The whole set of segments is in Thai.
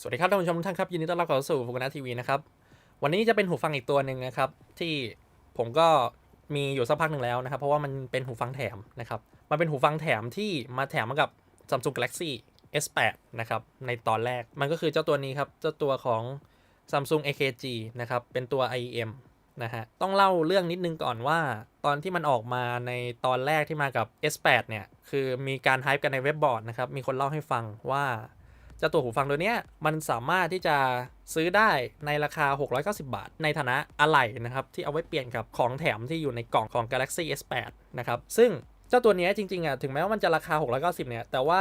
สวัสดีครับท่านผู้ชมทุกท่านครับยินดีต้อนรับเข้าสู่ฟูกนาทีวีนะครับวันนี้จะเป็นหูฟังอีกตัวหนึ่งนะครับ ที่ผมก็มีอยู่สักพักหนึ่งแล้วนะครับ เพราะว่ามันเป็นหูฟังแถมนะครับมันเป็นหูฟังแถมที่มาแถมมากับ Samsung Galaxy S8 นะครับในตอนแรกมันก็คือเจ้าตัวนี้ครับเจ้าตัวของ Samsung AKG นะครับเป็นตัว IEM นะฮะต้องเล่าเรื่องนิดนึงก่อนว่า ตอนที่มันออกมาในตอนแรกที่มากับ S8 เนี่ยคือมีการไฮป์กันในเว็บบอร์ดนะครับมีคนเล่าให้ฟังว่า เจ้าตัวหูฟังตัวเนี้ยมันสามารถที่จะซื้อได้ในราคา 690 บาท ในฐานะอะไหล่นะครับ ที่เอาไว้เปลี่ยนกับของแถมที่อยู่ในกล่องของ Galaxy S8 นะครับ ซึ่งเจ้าตัวนี้จริงๆอะถึงแม้ว่ามันจะราคา 690 เนี่ย แต่ว่า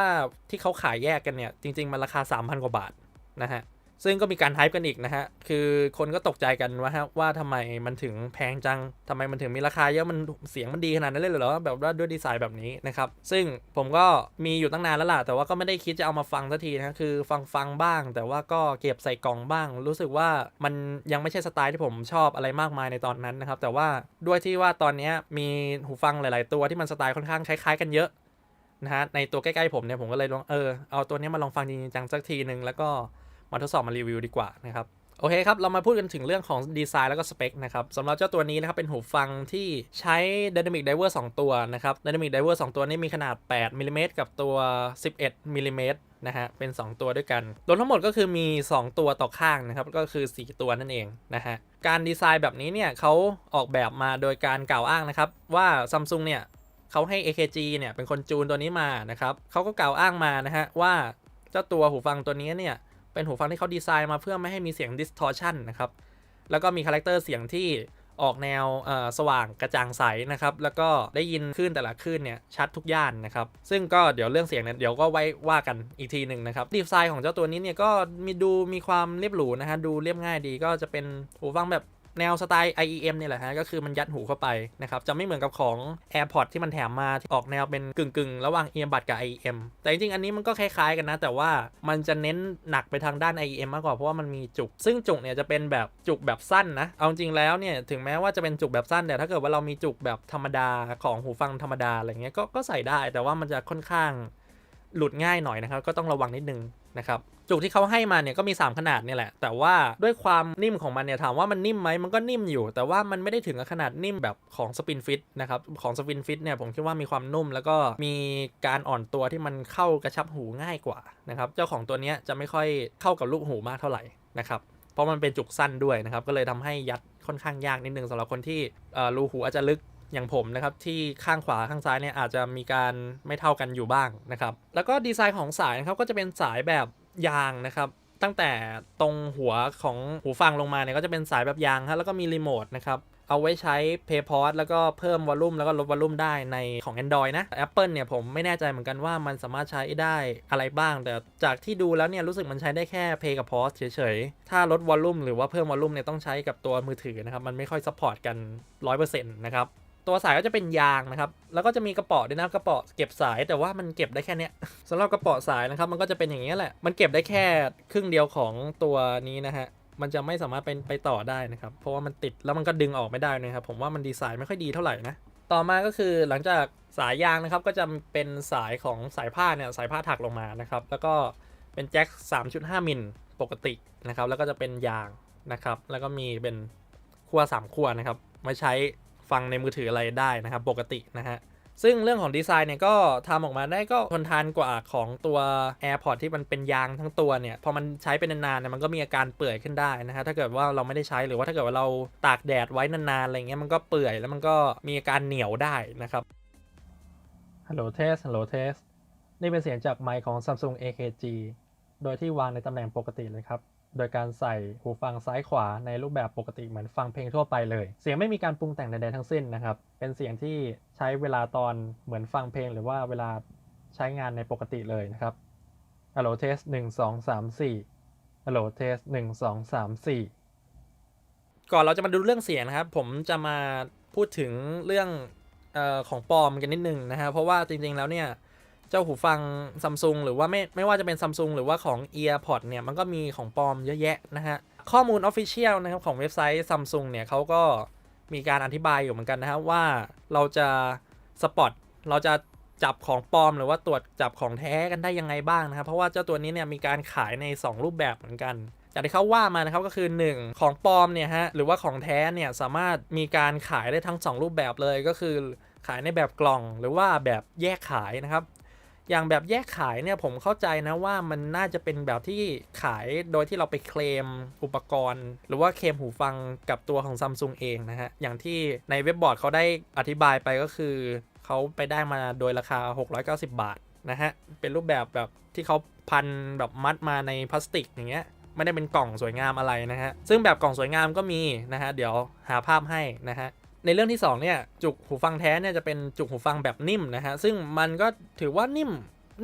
ที่เขาขายแยกกันเนี่ย จริง ๆ มันราคา 3,000 กว่าบาทนะฮะ ซึ่งก็มีการไฮป์กันอีกนะฮะ คือคนก็ตกใจกันว่าฮะว่าทำไมมันถึงแพงจังทำไมมันถึงมีราคาเยอะมันเสียงมันดีขนาดนั้นเลยเหรอ แบบว่าด้วยดีไซน์แบบนี้นะครับ ซึ่งผมก็มีอยู่ตั้งนานแล้วล่ะ แต่ว่าก็ไม่ได้คิดจะเอามาฟังสักทีนะ คือฟังฟังบ้าง แต่ว่าก็เก็บใส่กล่องบ้าง รู้สึกว่ามันยังไม่ใช่สไตล์ที่ผมชอบอะไรมากมายในตอนนั้นนะครับ แต่ว่าด้วยที่ว่าตอนนี้มีหูฟังหลาย ๆ ตัวที่มันสไตล์ค่อนข้างคล้ายๆ กันเยอะนะฮะ ในตัวใกล้ ๆ ผมเนี่ยผมก็เลยลองเออเอาตัวนี้มาลองฟังจริงๆจังสักทีหนึ่งแล้วก็ มาทดสอบมารีวิวดีกว่านะครับโอเคครับ เรามาพูดกันถึงเรื่องของดีไซน์แล้วก็สเปคนะครับสำหรับเจ้าตัวนี้นะครับเป็นหูฟังที่ใช้ Dynamic Diver 2 ตัวนะครับ Dynamic Diver 2 ตัวนี้มีขนาด 8มิลลิเมตรกับตัว 11มิลลิเมตรนะฮะ เป็น 2 ตัวด้วยกันรวมทั้งหมดก็คือมี 2 ตัวต่อข้างนะครับ ก็คือ 4 ตัวนั่นเองนะฮะ การดีไซน์แบบนี้เนี่ยเขาออกแบบมาโดยการกล่าวอ้างนะครับ ว่า Samsung เนี่ยเขาให้ AKG เนี่ยเป็นคนจูนตัวนี้มานะครับเขาก็กล่าวอ้างมานะฮะว่าเจ้าตัวหูฟังตัวนี้เนี่ย เป็นหูฟังที่เขาดีไซน์มาเพื่อไม่ให้มีเสียง distortion นะครับ แล้วก็มีคาแรคเตอร์เสียงที่ออกแนวสว่างกระจ่างใสนะครับ แล้วก็ได้ยินคลื่นแต่ละคลื่นเนี่ยชัดทุกย่านนะครับ ซึ่งก็เดี๋ยวเรื่องเสียงเนี่ยเดี๋ยวก็ไว้ว่ากันอีกทีหนึ่งนะครับ ดีไซน์ของเจ้าตัวนี้เนี่ยก็มีดูมีความเรียบหรูนะฮะ ดูเรียบง่ายดีก็จะเป็นหูฟังแบบ แนวสไตล์ IEM เนี่ยแหละฮะก็คือมันยัดหูเข้าไปนะครับจะไม่เหมือนกับของ AirPods ที่มันแถมมาออกแนวเป็นกึ่งๆ ระหว่าง earbud กับ IEM แต่จริงๆ อันนี้มันก็คล้ายๆกันนะ แต่ว่ามันจะเน้นหนักไปทางด้าน IEM มากกว่าเพราะว่ามันมีจุก ซึ่งจุกเนี่ยจะเป็นแบบจุกแบบสั้นนะเอาจริงแล้วเนี่ยถึงแม้ว่าจะเป็นจุกแบบสั้นแต่ถ้าเกิดว่าเรามีจุกแบบธรรมดาของหูฟังธรรมดาอะไรเงี้ยก็ก็ใส่ได้แต่ว่ามันจะค่อนข้าง หลุดง่ายหน่อยนะครับ ก็ต้องระวังนิดนึงนะครับจุกที่เขาให้มาเนี่ยก็มี 3 ขนาดเนี่ยแหละ แต่ว่าด้วยความนิ่มของมันเนี่ยถามว่ามันนิ่มไหมมันก็นิ่มอยู่ แต่ว่ามันไม่ได้ถึงกับขนาดนิ่มแบบของสปินฟิตนะครับของสปินฟิตเนี่ยผมคิดว่ามีความนุ่ม แล้วก็มีการอ่อนตัวที่มันเข้ากระชับหูง่ายกว่านะครับเจ้าของตัวนี้จะไม่ค่อยเข้ากับลูกหูมากเท่าไหร่นะครับเพราะมันเป็นจุกสั้นด้วยนะครับก็เลยทำให้ยัดค่อนข้างยากนิดนึงสำหรับคนที่รูหูอาจจะลึก อย่างผมนะครับที่ข้างขวาข้างซ้ายเนี่ยอาจจะมีการไม่เท่ากันอยู่บ้างนะครับ แล้วก็ดีไซน์ของสายนะครับก็จะเป็นสายแบบยางนะครับ ตั้งแต่ตรงหัวของหูฟังลงมาเนี่ยก็จะเป็นสายแบบยางฮะแล้วก็มีรีโมทนะครับเอาไว้ใช้ p a y p o d แล้วก็เพิ่มวอลลุ่มแล้วก็ลดวอลลุ่มได้ในของ Android นะ Apple เนี่ยผมไม่แน่ใจเหมือนกันว่ามันสามารถใช้ได้อะไรบ้าง แต่จากที่ดูแล้วเนี่ยรู้สึกมันใช้ได้แค่ Play กับ Pause เฉยๆ ถ้าลดวอลลุ่มหรือว่าเพิ่มวอลลุ่มเนี่ยต้องใช้กับตัวมือถือนะครับ มันไม่ค่อยซัพพอร์ตกัน 100%นะครับ ตัวสายก็จะเป็นยางนะครับ แล้วก็จะมีกระป๋อด้วยนะกระป๋อเก็บสายแต่ว่ามันเก็บได้แค่เนี้ยสำหรับกระป๋อสายนะครับ มันก็จะเป็นอย่างนี้แหละ มันเก็บได้แค่ครึ่งเดียวของตัวนี้นะฮะ มันจะไม่สามารถเป็นไปต่อได้นะครับ เพราะว่ามันติดแล้วมันก็ดึงออกไม่ได้นะครับ ผมว่ามันดีไซน์ไม่ค่อยดีเท่าไหร่นะ ต่อมาก็คือหลังจากสายยางนะครับ ก็จะเป็นสายของสายผ้าเนี่ยสายผ้าถักลงมานะครับ แล้วก็เป็นแจ็ค 3.5 มิลปกตินะครับ แล้วก็จะเป็นยางนะครับ แล้วก็มีเป็นขั้ว3ขั้วนะครับ มาใช้ ฟังในมือถืออะไรได้นะครับปกตินะฮะซึ่งเรื่องของดีไซน์เนี่ยก็ทำออกมาได้ก็ทนทานกว่าของตัว AirPods ที่มันเป็นยางทั้งตัวเนี่ย พอมันใช้เป็นนานๆเนี่ยมันก็มีอาการเปื่อยขึ้นได้นะฮะถ้าเกิดว่าเราไม่ได้ใช้หรือว่าถ้าเกิดว่าเราตากแดดไว้นานๆอะไรเงี้ยมันก็เปื่อยแล้วมันก็มีอาการเหนียวได้นะครับฮัลโหลเทสฮัลโหลเทสนี่เป็นเสียงจากไมค์ของ Samsung AKG โดยที่วางในตำแหน่งปกติเลยครับ โดยการใส่หูฟังซ้ายขวาในรูปแบบปกติเหมือนฟังเพลงทั่วไปเลย เสียงไม่มีการปรุงแต่งใดๆทั้งสิ้นนะครับ เป็นเสียงที่ใช้เวลาตอนเหมือนฟังเพลง หรือว่าเวลาใช้งานในปกติเลยนะครับฮัลโหลเทสหนึ่งสองสามสี่ฮัลโหลเทสหนึ่งสองสามสี่ก่อนเราจะมาดูเรื่องเสียงนะครับ ผมจะมาพูดถึงเรื่องออของปลอมกันนิดนึงนะฮะเพราะว่าจริงๆแล้วเนี่ย เจ้าหูฟังซัมซุงหรือว่าไม่ไม่ว่าจะเป็นซัมซุงหรือว่าของ EarPod เนี่ยมันก็มีของปลอมเยอะแยะนะฮะ ข้อมูล Official นะครับของเว็บไซต์ซัมซุงเนี่ยเขาก็มีการอธิบายอยู่เหมือนกันนะฮะว่าเราจะสปอตเราจะจับของปลอมหรือว่าตรวจจับของแท้กันได้ยังไงบ้างนะครับเพราะว่าเจ้าตัวนี้เนี่ยมีการขายใน 2 รูปแบบเหมือนกันจากที่เขาว่ามานะครับก็คือ 1 ของปลอมเนี่ยฮะหรือว่าของแท้เนี่ยสามารถมีการขายได้ทั้ง 2 รูปแบบเลยก็คือขายในแบบกล่องหรือว่าแบบแยกขายนะครับ อย่างแบบแยกขายเนี่ยผมเข้าใจนะว่ามันน่าจะเป็นแบบที่ขายโดยที่เราไปเคลมอุปกรณ์ หรือว่าเคลมหูฟังกับตัวของซัมซุงเองนะฮะ อย่างที่ในเว็บบอร์ดเขาได้อธิบายไปก็คือ เขาไปได้มาโดยราคา 690 บาทนะฮะ เป็นรูปแบบแบบที่เขาพันแบบมัดมาในพลาสติกอย่างเงี้ยไม่ได้เป็นกล่องสวยงามอะไรนะฮะ ซึ่งแบบกล่องสวยงามก็มีนะฮะ เดี๋ยวหาภาพให้นะฮะ ในเรื่องที่ 2 เนี่ยจุกหูฟังแท้เนี่ยจะเป็นจุกหูฟังแบบนิ่มนะฮะ ซึ่งมันก็ถือว่านิ่ม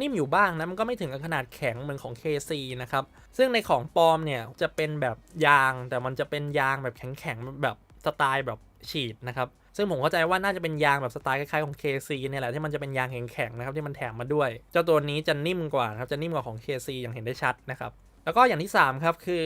นิ่มอยู่บ้างนะ มันก็ไม่ถึงกับขนาดแข็งเหมือนของ KC นะครับ ซึ่งในของปลอมเนี่ยจะเป็นแบบยางแต่มันจะเป็นยางแบบแข็งๆแบบสไตล์แบบฉีดนะครับ ซึ่งผมเข้าใจว่าน่าจะเป็นยางแบบสไตล์คล้ายๆของ KC เนี่ยแหละที่มันจะเป็นยางแข็งๆนะครับที่มันแถมมาด้วย เจ้าตัวนี้จะนิ่มกว่านะครับจะนิ่มกว่าของ KC อย่างเห็นได้ชัดนะครับแล้วก็อย่างที่ 3 ครับคือ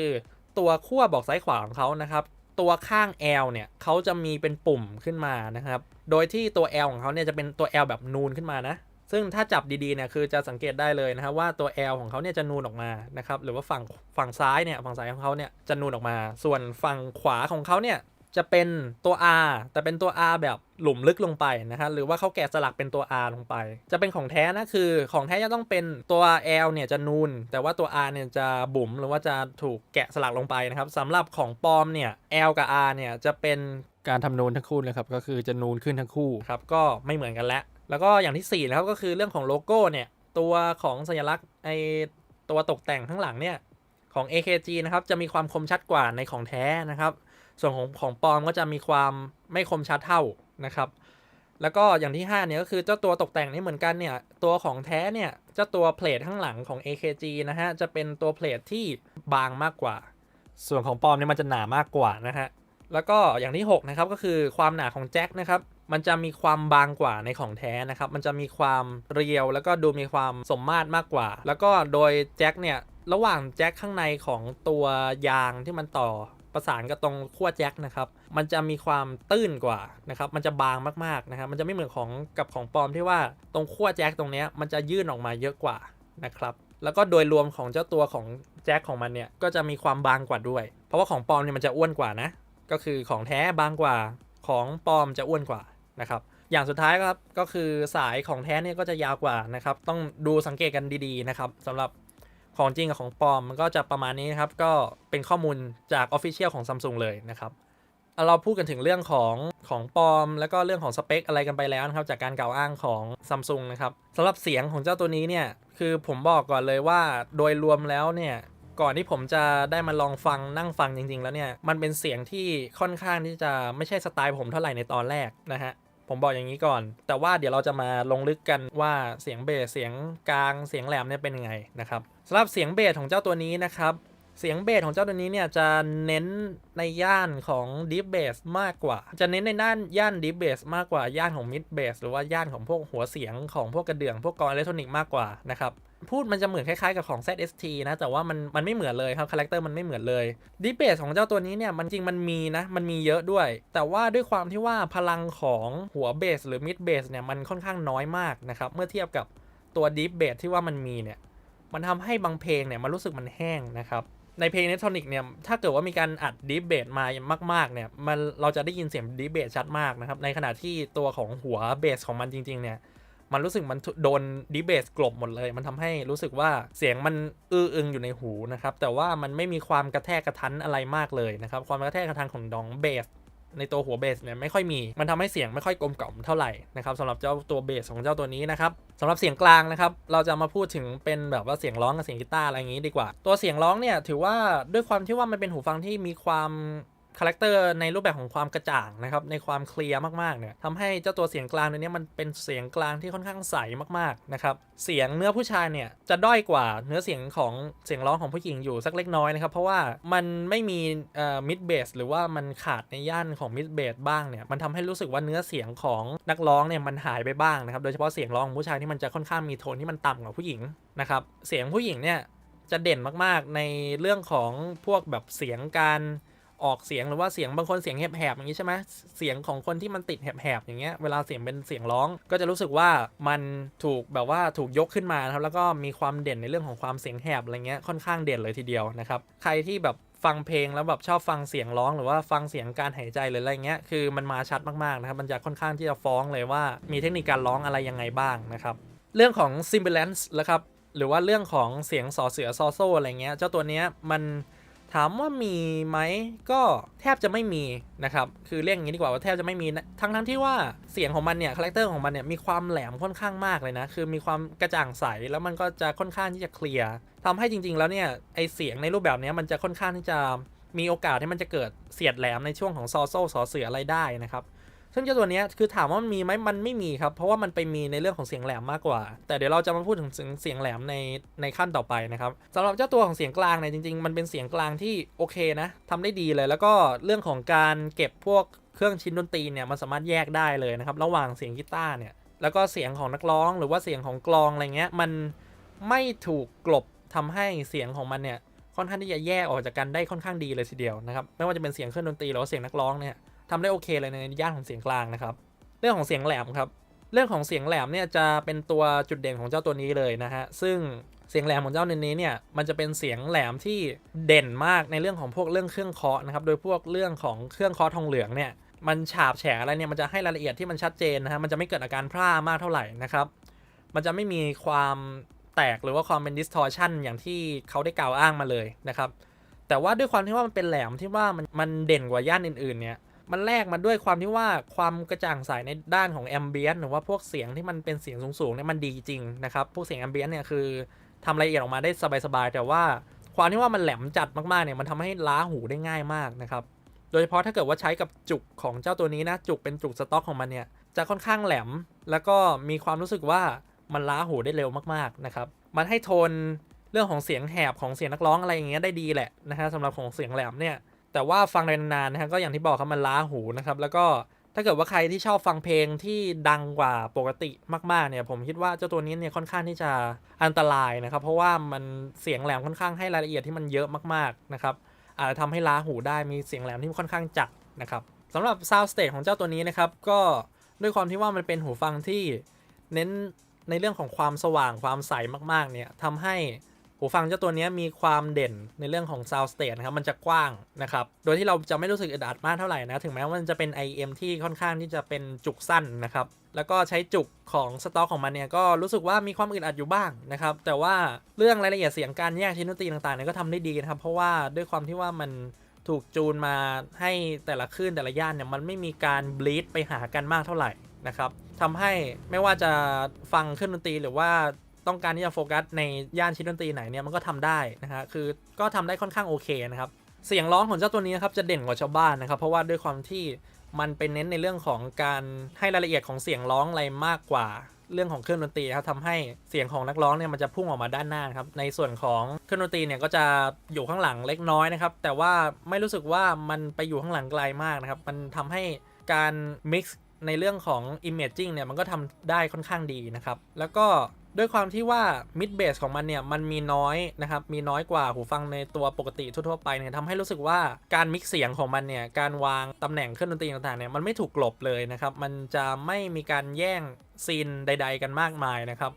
ตัวขั้วบอกซ้ายขวาของเขานะครับ ตัวข้าง L เนี่ยเขาจะมีเป็นปุ่มขึ้นมานะครับ โดยที่ตัว L ของเขาเนี่ยจะเป็นตัว L แบบนูนขึ้นมานะ ซึ่งถ้าจับดีๆเนี่ยคือจะสังเกตได้เลยนะครับว่าตัว L ของเขาเนี่ยจะนูนออกมานะครับ หรือว่าฝั่งฝั่งซ้ายเนี่ยฝั่งซ้ายของเขาเนี่ยจะนูนออกมา ส่วนฝั่งขวาของเขาเนี่ย จะเป็นตัว R แต่เป็นตัว R แบบหลุมลึกลงไปนะครับหรือว่าเขาแกะสลักเป็นตัว R ลงไป จะเป็นของแท้นะคือ ของแท้จะต้องเป็นตัว L เนี่ยจะนูน แต่ว่าตัว R เนี่ยจะบุ๋มหรือว่าจะถูกแกะสลักลงไปนะครับสำหรับของปลอมเนี่ย L กับ R เนี่ยจะเป็นการทำนูนทั้งคู่เลยครับก็คือจะนูนขึ้นทั้งคู่ครับก็ไม่เหมือนกันแล้ว แล้วก็อย่างที่4นะครับก็คือเรื่องของโลโก้เนี่ยตัวของสัญลักษณ์ไอตัวตกแต่งข้างหลังเนี่ยของ AKG นะครับจะมีความคมชัดกว่าในของแท้นะครับ ส่วนของของปลอมก็จะมีความไม่คมชัดเท่านะครับ แล้วก็อย่างที่ 5 เนี่ยก็คือเจ้าตัวตกแต่งนี่เหมือนกันเนี่ย ตัวของแท้เนี่ย เจ้าตัวเพลทข้างหลังของ AKG นะฮะ จะเป็นตัวเพลทที่บางมากกว่า ส่วนของปลอมเนี่ยมันจะหนามากกว่านะฮะ แล้วก็อย่างที่ 6 นะครับก็คือความหนาของแจ็คนะครับ มันจะมีความบางกว่าในของแท้นะครับ มันจะมีความเรียวแล้วก็ดูมีความสมมาตรมากกว่า แล้วก็โดยแจ็คเนี่ย ระหว่างแจ็คข้างในของตัวยางที่มันต่อ ประสานกับตรงขั้วแจ็คนะครับมันจะมีความตื้นกว่านะครับมันจะบางมากๆนะครับมันจะไม่เหมือนของกับของปลอมที่ว่าตรงขั้วแจ็คตรงนี้มันจะยื่นออกมาเยอะกว่านะครับแล้วก็โดยรวมของเจ้าตัวของแจ็คของมันเนี่ยก็จะมีความบางกว่าด้วย เพราะว่าของปลอมเนี่ยมันจะอ้วนกว่านะก็คือของแท้บางกว่าของปลอมจะอ้วนกว่านะครับอย่างสุดท้ายครับก็คือสายของแท้เนี่ยก็จะยาวกว่านะครับต้องดูสังเกตกันดีๆนะครับสำหรับ ของจริงกับของปลอมมันก็จะประมาณนี้นะครับ ก็เป็นข้อมูลจาก Official ของ Samsung เลยนะครับเอาเราพูดกันถึงเรื่องของของปลอม แล้วก็เรื่องของสเปคอะไรกันไปแล้วนะครับ จากการกล่าวอ้างของ Samsung นะครับสำหรับเสียงของเจ้าตัวนี้เนี่ยคือผมบอกก่อนเลยว่าโดยรวมแล้วเนี่ยก่อนที่ผมจะได้มาลองฟังนั่งฟังจริง ๆ แล้วเนี่ยมันเป็นเสียงที่ค่อนข้างที่จะไม่ใช่สไตล์ผมเท่าไหร่ในตอนแรกนะฮะผมบอกอย่างนี้ก่อน แต่ว่าเดี๋ยวเราจะมาลงลึกกันว่าเสียงเบสเสียงกลางเสียงแหลมเนี่ยเป็นยังไงนะครับ สำหรับเสียงเบสของเจ้าตัวนี้นะครับ เสียงเบสของเจ้าตัวนี้เนี่ยจะเน้นในย่านของ Deep Bass มากกว่า จะเน้นในด้านย่าน Deep Bass มากกว่าย่านของ Mid Bass หรือว่าย่านของพวกหัวเสียงของพวกกระเดื่องพวกกลองอิเล็กทรอนิกส์มากกว่านะครับพูดมันจะเหมือนคล้ายๆกับของ ZST นะ แต่ว่ามันมันไม่เหมือนเลยครับคาแรคเตอร์มันไม่เหมือนเลยดิเบสของเจ้าตัวนี้เนี่ยมันจริงมันมีนะ มันมีเยอะด้วย แต่ว่าด้วยความที่ว่าพลังของหัวเบสหรือมิดเบสเนี่ยมันค่อนข้างน้อยมากนะครับ เมื่อเทียบกับตัวดิเบสที่ว่ามันมีเนี่ย มันทำให้บางเพลงเนี่ยมันรู้สึกมันแห้งนะครับ ในเพลงอิเล็กทรอนิกส์เนี่ยถ้าเกิดว่ามีการอัดดิเบตมามากๆเนี่ยมันเราจะได้ยินเสียงดิเบตชัดมากนะครับ ในขณะที่ตัวของหัวเบสของมันจริง ๆ เนี่ยมันรู้สึกมันโดนดิเบสกลบหมดเลย มันทำให้รู้สึกว่าเสียงมันอื้ออึงอยู่ในหูนะครับ แต่ว่ามันไม่มีความกระแทกกระทันอะไรมากเลยนะครับ ความกระแทกกระทันของดองเบส ในตัวหัวเบสเนี่ยไม่ค่อยมี มันทำให้เสียงไม่ค่อยกลมกล่อมเท่าไหร่นะครับสำหรับเจ้าตัวเบสของเจ้าตัวนี้นะครับสำหรับเสียงกลางนะครับเราจะมาพูดถึงเป็นแบบว่าเสียงร้องกับเสียงกีตาร์อะไรอย่างนี้ดีกว่า ตัวเสียงร้องเนี่ยถือว่าด้วยความที่ว่ามันเป็นหูฟังที่มีความ คาแรคเตอร์ในรูปแบบของความกระจ่างนะครับในความเคลียร์มากๆเนี่ยทำให้เจ้าตัวเสียงกลางตัวนี้มันเป็นเสียงกลางที่ค่อนข้างใสมากๆนะครับเสียงเนื้อผู้ชายเนี่ยจะด้อยกว่าเนื้อเสียงของเสียงร้องของผู้หญิงอยู่สักเล็กน้อยนะครับเพราะว่ามันไม่มีเอ่อมิดเบสหรือว่ามันขาดในย่านของมิดเบสบ้างเนี่ยมันทำให้รู้สึกว่าเนื้อเสียงของนักร้องเนี่ยมันหายไปบ้างนะครับโดยเฉพาะเสียงร้องของผู้ชายที่มันจะค่อนข้างมีโทนที่มันต่ำกว่าผู้หญิงนะครับเสียงผู้หญิงเนี่ยจะเด่นมากๆในเรื่องของพวกแบบเสียงการ ออกเสียงหรือว่าเสียงบางคนเสียงแหบๆอย่างนี้ใช่ไหมเสียงของคนที่มันติดแหบๆอย่างเงี้ยเวลาเสียงเป็นเสียงร้อง ก็จะรู้สึกว่ามันถูกแบบว่าถูกยกขึ้นมานะครับแล้วก็มีความเด่นในเรื่องของความเสียงแหบอะไรเงี้ยค่อนข้างเด่นเลยทีเดียวนะครับใครที่แบบฟังเพลงแล้วแบบชอบฟังเสียงร้องหรือว่าฟังเสียงการหายใจหรืออะไรเงี้ยคือมันมาชัดมากๆนะครับมันจะค่อนข้างที่จะฟ้องเลยว่ามีเทคนิคการร้องอะไรยังไงบ้างนะครับเรื่องของ sibilance นะครับหรือว่าเรื่องของเสียงสอเสือซอโซอะไรเงี้ยเจ้าตัวเนี้ยมัน ถามว่ามีไหมก็แทบจะไม่มีนะครับคือเรียกอย่างนี้ดีกว่าว่าแทบจะไม่มีนะทั้งทั้งที่ว่าเสียงของมันเนี่ยคาแรคเตอร์ของมันเนี่ยมีความแหลมค่อนข้างมากเลยนะคือมีความกระจ่างใสแล้วมันก็จะค่อนข้างที่จะเคลียร์ทำให้จริง ๆ แล้วเนี่ยไอเสียงในรูปแบบนี้มันจะค่อนข้างที่จะมีโอกาสที่มันจะเกิดเสียดแหลมในช่วงของซอโซ่สอเสืออะไรได้นะครับ ซึ่งเจ้าตัวนี้คือถามว่ามันมีไหมมันไม่มีครับ เพราะว่ามันไปมีในเรื่องของเสียงแหลมมากกว่า แต่เดี๋ยวเราจะมาพูดถึงเสียงแหลมในในขั้นต่อไปนะครับสำหรับเจ้าตัวของเสียงกลางเนี่ยจริงๆ มันเป็นเสียงกลางที่โอเคนะทำได้ดีเลย แล้วก็เรื่องของการเก็บพวกเครื่องชิ้นดนตรีเนี่ยมันสามารถแยกได้เลยนะครับระหว่างเสียงกีตาร์เนี่ยแล้วก็เสียงของนักร้องหรือว่าเสียงของกลองอะไรเงี้ยมันไม่ถูกกลบทำให้เสียงของมันเนี่ยค่อนข้างที่จะแยกออกจากกันได้ค่อนข้างดีเลยทีเดียวนะครับไม่ว่าจะเป็นเสียงเครื่องดนตรีหรือว่าเสียงนักร้องเนี่ย ทำได้โอเคเลยในย่านของเสียงกลางนะครับ เรื่องของเสียงแหลมครับ เรื่องของเสียงแหลมเนี่ยจะเป็นตัวจุดเด่นของเจ้าตัวนี้เลยนะฮะ ซึ่งเสียงแหลมของเจ้านี้เนี่ยมันจะเป็นเสียงแหลมที่เด่นมากในเรื่องของพวกเรื่องเครื่องเคาะนะครับ โดยพวกเรื่องของเครื่องเคาะทองเหลืองเนี่ยมันฉาบแฉอะไรเนี่ยมันจะให้รายละเอียดที่มันชัดเจนนะฮะมันจะไม่เกิดอาการพร่ามากเท่าไหร่นะครับ มันจะไม่มีความแตกหรือว่าความเป็น distortion อย่างที่เขาได้กล่าวอ้างมาเลยนะครับ แต่ว่าด้วยความที่ว่ามันเป็นแหลมที่ว่ามันมันเด่นกว่าย่านอื่นๆเนี่ย มันแลกมาด้วยความที่ว่าความกระจ่างใสในด้านของแอมเบียนหรือว่าพวกเสียงที่มันเป็นเสียงสูงๆเนี่ยมันดีจริงนะครับพวกเสียงแอมเบียนเนี่ยคือทำรายละเอียดออกมาได้สบายๆแต่ว่าความที่ว่ามันแหลมจัดมากๆเนี่ยมันทำให้ล้าหูได้ง่ายมากนะครับโดยเฉพาะถ้าเกิดว่าใช้กับจุกของเจ้าตัวนี้นะจุกเป็นจุกสต็อกของมันเนี่ยจะค่อนข้างแหลม แล้วก็มีความรู้สึกว่ามันล้าหูได้เร็วมากๆนะครับมันให้โทนเรื่องของเสียงแหบของเสียงนักร้องอะไรอย่างเงี้ยได้ดีแหละนะฮะสำหรับของเสียงแหลมเนี่ย แต่ว่าฟังนานๆนะฮะก็อย่างที่บอกครับมันล้าหูนะครับ แล้วก็ถ้าเกิดว่าใครที่ชอบฟังเพลงที่ดังกว่าปกติมากๆเนี่ย ผมคิดว่าเจ้าตัวนี้เนี่ยค่อนข้างที่จะอันตรายนะครับ เพราะว่ามันเสียงแหลมค่อนข้างให้รายละเอียดที่มันเยอะมากๆนะครับอาจจะทำให้ล้าหูได้มีเสียงแหลมที่ค่อนข้างจัดนะครับสำหรับ Sound Stage ของเจ้าตัวนี้นะครับ ก็ด้วยความที่ว่ามันเป็นหูฟังที่เน้นในเรื่องของความสว่างความใสมากๆเนี่ยทำให้ หูฟังเจ้าตัวนี้มีความเด่นในเรื่องของ sound stage นะครับ มันจะกว้างนะครับ โดยที่เราจะไม่รู้สึกอึดอัดมากเท่าไหร่นะ ถึงแม้ว่ามันจะเป็น IM ที่ค่อนข้างที่จะเป็นจุกสั้นนะครับ แล้วก็ใช้จุกของสต็อกของมันเนี่ย ก็รู้สึกว่ามีความอึดอัดอยู่บ้างนะครับ แต่ว่าเรื่องรายละเอียดเสียงการแยกชิ้นดนตรีต่างๆเนี่ยก็ทำได้ดีนะครับ เพราะว่าด้วยความที่ว่ามันถูกจูนมาให้แต่ละคลื่นแต่ละย่านเนี่ยมันไม่มีการบลีดไปหากันมากเท่าไหร่นะครับทำให้ไม่ว่าจะฟังเครื่องดนตรีหรือว่า ต้องการที่จะโฟกัสในย่านชิ้นดนตรีไหนเนี่ยมันก็ทำได้นะฮะคือก็ทำได้ค่อนข้างโอเคนะครับเสียงร้องของเจ้าตัวนี้ครับจะเด่นกว่าชาวบ้านนะครับ เพราะว่าด้วยความที่มันเป็นเน้นในเรื่องของการให้รายละเอียดของเสียงร้องอะไรมากกว่าเรื่องของเครื่องดนตรีครับทำให้เสียงของนักร้องเนี่ยมันจะพุ่งออกมาด้านหน้าครับในส่วนของเครื่องดนตรีเนี่ยก็จะอยู่ข้างหลังเล็กน้อยนะครับแต่ว่าไม่รู้สึกว่ามันไปอยู่ข้างหลังไกลมากนะครับมันทำให้การ mix ในเรื่องของ imaging เนี่ยมันก็ทำได้ค่อนข้างดีนะครับ แล้วก็ ด้วยความที่ว่า mid bass ของมันเนี่ยมันมีน้อยนะครับมีน้อยกว่าหูฟังในตัวปกติทั่วๆไปเนี่ยทำให้รู้สึกว่าการมิกเสียงของมันเนี่ยการวางตำแหน่งเครื่องดนตรีต่างๆเนี่ยมันไม่ถูกกลบเลยนะครับมันจะไม่มีการแย่งซีนใด ๆ กันมากมายนะครับ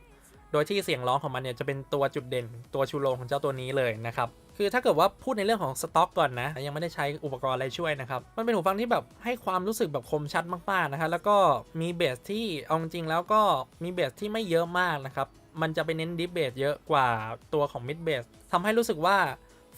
โดยที่เสียงร้องของมันเนี่ยจะเป็นตัวจุดเด่นตัวชูโรงของเจ้าตัวนี้เลยนะครับ คือถ้าเกิดว่าพูดในเรื่องของสต็อกก่อนนะ ยังไม่ได้ใช้อุปกรณ์อะไรช่วยนะครับ มันเป็นหูฟังที่แบบให้ความรู้สึกแบบคมชัดมากๆนะครับแล้วก็มีเบสที่เอาจริงแล้วก็มีเบสที่ไม่เยอะมากนะครับ มันจะไปเน้นดิฟเบสเยอะกว่าตัวของมิดเบสทำให้รู้สึกว่า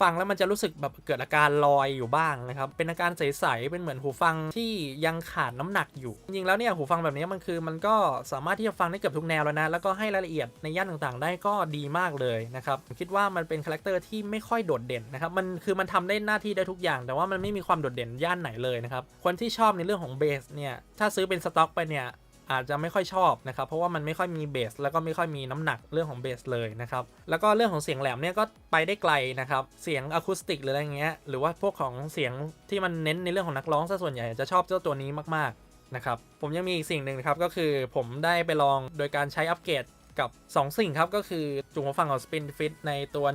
ฟังแล้วมันจะรู้สึกแบบเกิดอาการลอยอยู่บ้างนะครับ เป็นอาการใสๆ เป็นเหมือนหูฟังที่ยังขาดน้ำหนักอยู่ จริงๆแล้วเนี่ยหูฟังแบบนี้มันคือมันก็สามารถที่จะฟังได้เกือบทุกแนวแล้วนะ แล้วก็ให้รายละเอียดในย่านต่างๆ ได้ก็ดีมากเลยนะครับ ผมคิดว่ามันเป็นคาแรคเตอร์ที่ไม่ค่อยโดดเด่นนะครับ มันคือมันทำได้หน้าที่ได้ทุกอย่าง แต่ว่ามันไม่มีความโดดเด่นย่านไหนเลยนะครับ คนที่ชอบในเรื่องของเบสเนี่ย ถ้าซื้อเป็นสต็อกไปเนี่ย อาจจะไม่ค่อยชอบนะครับ เพราะว่ามันไม่ค่อยมีเบสแล้วก็ไม่ค่อยมีน้ำหนักเรื่องของเบสเลยนะครับ แล้วก็เรื่องของเสียงแหลมเนี่ยก็ไปได้ไกลนะครับ เสียงอะคูสติกหรืออะไรเงี้ย หรือว่าพวกของเสียงที่มันเน้นในเรื่องของนักร้องซะส่วนใหญ่จะชอบเจ้าตัวนี้มากๆนะครับ ผมยังมีอีกสิ่งหนึ่งนะครับก็คือผมได้ไปลองโดยการใช้อัปเกรดกับ 2 สิ่งครับก็คือจุกหูฟังของ Spin Fit ในตัว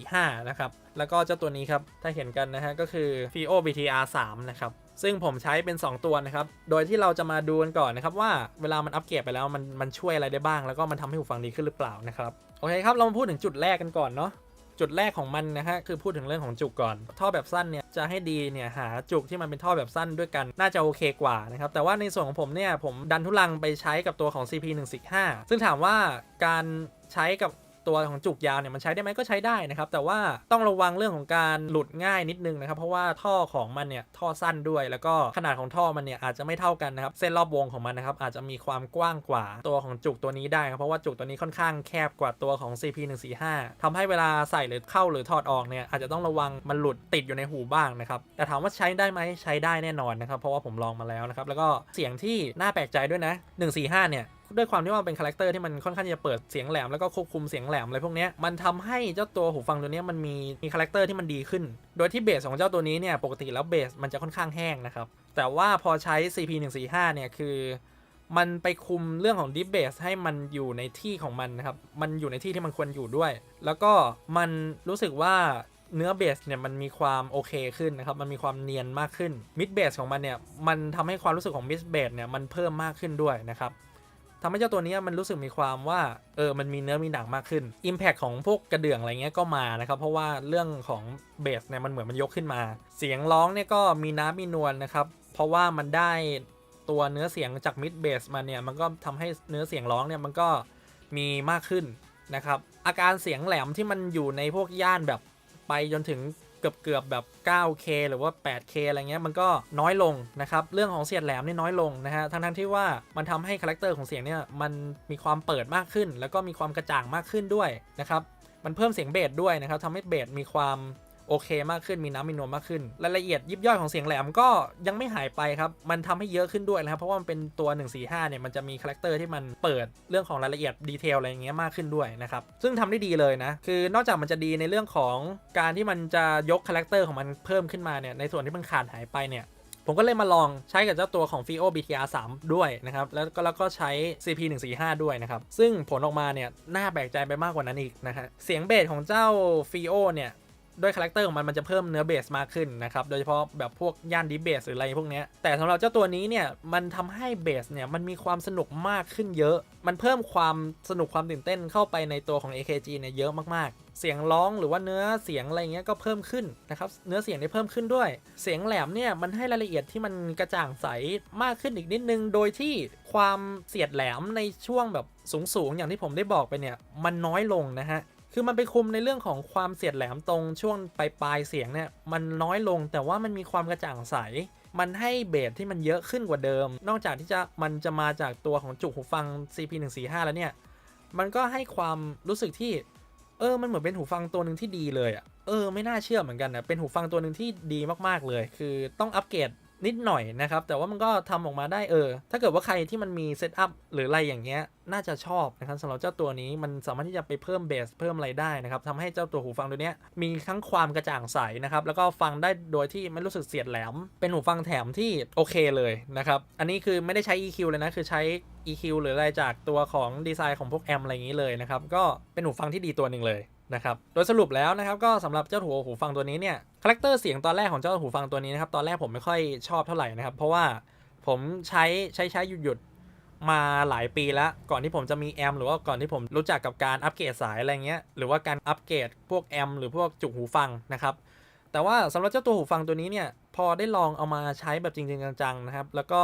145 นะครับ แล้วก็เจ้าตัวนี้ครับ ถ้าเห็นกันนะฮะก็คือ Fio BTR 3 นะครับ ซึ่งผมใช้เป็น 2 ตัวนะครับ โดยที่เราจะมาดูกันก่อนนะครับว่าเวลามันอัปเกรดไปแล้วมันมันช่วยอะไรได้บ้าง แล้วก็มันทำให้หูฟังดีขึ้นหรือเปล่านะครับ โอเคครับ เรามาพูดถึงจุดแรกกันก่อนเนาะ จุดแรกของมันนะฮะคือพูดถึงเรื่องของจุกก่อน ท่อแบบสั้นเนี่ยจะให้ดีเนี่ยหาจุกที่มันเป็นท่อแบบสั้นด้วยกันน่าจะโอเคกว่านะครับ แต่ว่าในส่วนของผมเนี่ยผมดันทุลังไปใช้กับตัวของ CP 1 4 5 ซึ่งถามว่าการใช้กับ ตัวของจุกยาวเนี่ยมันใช้ได้ไหมก็ใช้ได้นะครับ แต่ว่าต้องระวังเรื่องของการหลุดง่ายนิดนึงนะครับ เพราะว่าท่อของมันเนี่ยท่อสั้นด้วย แล้วก็ขนาดของท่อมันเนี่ยอาจจะไม่เท่ากันนะครับ เส้นรอบวงของมันนะครับอาจจะมีความกว้างกว่าตัวของจุกตัวนี้ได้ครับเพราะว่าจุกตัวนี้ค่อนข้างแคบกว่าตัวของ CP 1 4 5ทำให้เวลาใส่หรือเข้าหรือถอดออกเนี่ยอาจจะต้องระวังมันหลุดติดอยู่ในหูบ้างนะครับแต่ถามว่าใช้ได้ไหมใช้ได้แน่นอนนะครับเพราะว่าผมลองมาแล้วนะครับแล้วก็เสียงที่น่าแปลกใจด้วยนะ145เนี่ยด้วยความที่ว่าเป็นคาแรคเตอร์ที่มันค่อนข้างจะเปิดเสียงแหลมแล้วก็ควบคุมเสียงแหลมอะไรพวกนี้มันทำให้เจ้าตัวหูฟังตัวนี้มันมีมีคาแรคเตอร์ที่มันดีขึ้น โดยที่เบสของเจ้าตัวนี้เนี่ยปกติแล้วเบสมันจะค่อนข้างแห้งนะครับแต่ว่าพอใช้ CP 1 4 5เนี่ยคือมันไปคุมเรื่องของดิฟเบสให้มันอยู่ในที่ของมันนะครับ มันอยู่ในที่ที่มันควรอยู่ด้วย แล้วก็มันรู้สึกว่าเนื้อเบสเนี่ยมันมีความโอเคขึ้นนะครับ มันมีความเนียนมากขึ้นมิดเบสของมันเนี่ย มันทำให้ความรู้สึกของมิดเบสเนี่ยมันเพิ่มมากขึ้นด้วยนะครับ ทำให้เจ้าตัวนี้มันรู้สึกมีความว่าเออมันมีเนื้อมีหนังมากขึ้น Impact ของพวกกระเดื่องอะไรเงี้ยก็มานะครับ เพราะว่าเรื่องของเบสเนี่ยมันเหมือนมันยกขึ้นมา เสียงร้องเนี่ยก็มีน้ำมีนวลนะครับ เพราะว่ามันได้ตัวเนื้อเสียงจากมิดเบสมาเนี่ยมันก็ทำให้เนื้อเสียงร้องเนี่ยมันก็มีมากขึ้นนะครับอาการเสียงแหลมที่มันอยู่ในพวกย่านแบบไปจนถึง กือบเกือบแบบ 9K หรือว่า 8K อะไรเงี้ยมันก็น้อยลงนะครับ เรื่องของเสียงแหลมนี่น้อยลงนะฮะทั้งทั้งที่ว่ามันทำให้คาแรคเตอร์ของเสียงเนี่ยมันมีความเปิดมากขึ้น แล้วก็มีความกระจ่างมากขึ้นด้วยนะครับมันเพิ่มเสียงเบสด้วยนะครับทำให้เบสมีความ โอเคมากขึ้นมีน้ำมีนวลมากขึ้นรายละเอียดยิบย่อยของเสียงแหลมก็ยังไม่หายไปครับ มันทำให้เยอะขึ้นด้วยนะครับ เพราะว่ามันเป็นตัว 145 เนี่ยมันจะมีคาแรคเตอร์ที่มันเปิดเรื่องของรายละเอียดดีเทลอะไรอย่างเงี้ยมากขึ้นด้วยนะครับ ซึ่งทำได้ดีเลยนะ คือนอกจากมันจะดีในเรื่องของการที่มันจะยกคาแรคเตอร์ของมันเพิ่มขึ้นมาเนี่ยในส่วนที่มันขาดหายไปเนี่ยผมก็เลยมาลองใช้กับเจ้าตัวของ Fio BTR 3 ด้วยนะครับ แล้วก็แล้วก็ใช้ CP 1 4 5ด้วยนะครับ ซึ่งผลออกมาเนี่ย น่าแปลกใจไปมากกว่านั้นอีกนะฮะ เสียงเบสของเจ้า Fio เนี่ย ด้วยคาแรคเตอร์ของมันมันจะเพิ่มเนื้อเบสมากขึ้นนะครับ โดยเฉพาะแบบพวกย่านดิฟเบสหรืออะไรพวกนี้แต่สำหรับเจ้าตัวนี้เนี่ยมันทำให้เบสเนี่ยมันมีความสนุกมากขึ้นเยอะ มันเพิ่มความสนุกความตื่นเต้นเข้าไปในตัวของ AKG เนี่ยเยอะมากๆ เสียงร้องหรือว่าเนื้อเสียงอะไรเงี้ยก็เพิ่มขึ้นนะครับเนื้อเสียงได้เพิ่มขึ้นด้วย เสียงแหลมเนี่ยมันให้รายละเอียดที่มันกระจ่างใสมากขึ้นอีกนิดนึง โดยที่ความเสียดแหลมในช่วงแบบสูงๆอย่างที่ผมได้บอกไปเนี่ยมันน้อยลงนะฮะ คือมันไปคุมในเรื่องของความเสียดแหลมตรงช่วงปลายปลายเสียงเนี่ยมันน้อยลงแต่ว่ามันมีความกระจ่างใส มันให้เบสที่มันเยอะขึ้นกว่าเดิม นอกจากที่จะมันจะมาจากตัวของจุกหูฟัง CP145 แล้วเนี่ย มันก็ให้ความรู้สึกที่ เออ มันเหมือนเป็นหูฟังตัวหนึ่งที่ดีเลยอะเออ ไม่น่าเชื่อเหมือนกันนะเป็นหูฟังตัวหนึ่งที่ดีมากๆเลย คือต้องอัปเกรด นิดหน่อยนะครับ แต่ว่ามันก็ทำออกมาได้เออ ถ้าเกิดว่าใครที่มันมีเซตอัพหรืออะไรอย่างเงี้ย น่าจะชอบนะครับสำหรับเจ้าตัวนี้มันสามารถที่จะไปเพิ่มเบสเพิ่มอะไรได้นะครับทำให้เจ้าตัวหูฟังตัวเนี้ยมีทั้งความกระจ่างใสนะครับ แล้วก็ฟังได้โดยที่ไม่รู้สึกเสียดแหลม เป็นหูฟังแถมที่โอเคเลยนะครับ อันนี้คือไม่ได้ใช้ EQ เลยนะ คือใช้ EQ หรืออะไรจากตัวของดีไซน์ของพวกแอมอะไรอย่างนี้เลยนะครับ ก็เป็นหูฟังที่ดีตัวหนึ่งเลย นะครับโดยสรุปแล้วนะครับก็สำหรับเจ้าหูหูฟังตัวนี้เนี่ยคาแรคเตอร์เสียงตอนแรกของเจ้าหูฟังตัวนี้นะครับตอนแรกผมไม่ค่อยชอบเท่าไหร่นะครับเพราะว่าผมใช้ใช้ใช้หยุดหยุดมาหลายปีแล้วก่อนที่ผมจะมีแอมหรือว่าก่อนที่ผมรู้จักกับการอัปเกรดสายอะไรเงี้ยหรือว่าการอัปเกรดพวกแอมหรือพวกจุกหูฟังนะครับแต่ว่าสำหรับเจ้าตัวหูฟังตัวนี้เนี่ยพอได้ลองเอามาใช้แบบจริงๆจังๆนะครับแล้วก็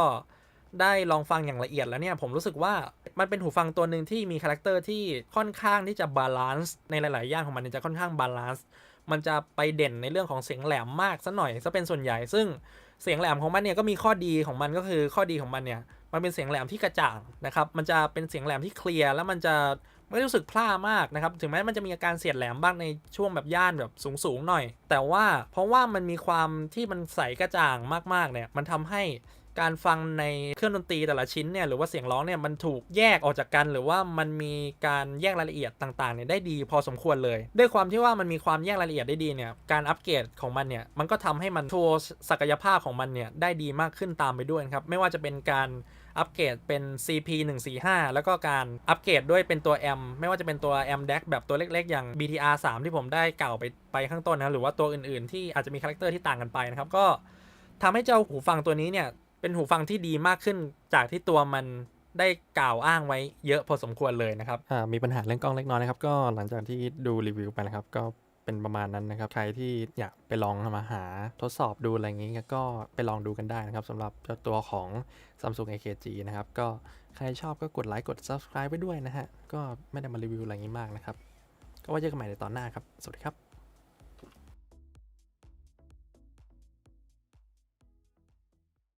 ได้ลองฟังอย่างละเอียดแล้วเนี่ย ผมรู้สึกว่ามันเป็นหูฟังตัวหนึ่งที่มีคาแรคเตอร์ที่ค่อนข้างที่จะบาลานซ์ในหลาย ๆ อย่างของมันจะค่อนข้างบาลานซ์มันจะไปเด่นในเรื่องของเสียงแหลมมากซะหน่อยซะเป็นส่วนใหญ่ ซึ่งเสียงแหลมของมันเนี่ยก็มีข้อดีของมันก็คือข้อดีของมันเนี่ยมันเป็นเสียงแหลมที่กระจ่างนะครับ มันจะเป็นเสียงแหลมที่เคลียร์แล้วมันจะไม่รู้สึกพล่ามากนะครับ ถึงแม้มันจะมีอาการเสียดแหลมบ้างในช่วงแบบย่านแบบสูงๆหน่อย แต่ว่าเพราะว่ามันมีความที่มันใสกระจ่างมากๆเนี่ย มันทำให้ การฟังในเครื่องดนตรีแต่ละชิ้นเนี่ยหรือว่าเสียงร้องเนี่ยมันถูกแยกออกจากกัน หรือว่ามันมีการแยกรายละเอียดต่างๆเนี่ยได้ดีพอสมควรเลย ด้วยความที่ว่ามันมีความแยกรายละเอียดได้ดีเนี่ยการอัปเกรดของมันเนี่ยมันก็ทำให้มันโชว์ศักยภาพของมันเนี่ยได้ดีมากขึ้นตามไปด้วยครับไม่ว่าจะเป็นการอัปเกรดเป็น CP 145แล้วก็การอัปเกรดด้วยเป็นตัวแอมไม่ว่าจะเป็นตัวแอม DAC แบบตัวเล็กๆ อย่าง BTR 3 ที่ผมได้เก่าไปไปข้างต้นนะหรือว่าตัวอื่นๆ ที่อาจจะมีคาแรคเตอร์ที่ต่างกันไปนะครับ ก็ทำให้เจ้าหูฟังตัวนี้เนี่ย เป็นหูฟังที่ดีมากขึ้นจากที่ตัวมันได้กล่าวอ้างไว้เยอะพอสมควรเลยนะครับอ่ามีปัญหาเรื่องกล้องเล็กน้อยนะครับ ก็หลังจากที่ดูรีวิวไปนะครับ ก็เป็นประมาณนั้นนะครับ ใครที่อยากไปลองมาหาทดสอบดูอะไรอย่างงี้ก็ไปลองดูกันได้นะครับสำหรับเจ้าตัวของ Samsung AKG นะครับ ก็ใครชอบก็กดไลค์กด subscribe ไปด้วยนะฮะ ก็ไม่ได้มารีวิวอะไรอย่างงี้มากนะครับ ก็ไว้เจอกันใหม่ในตอนหน้าครับ สวัสดีครับ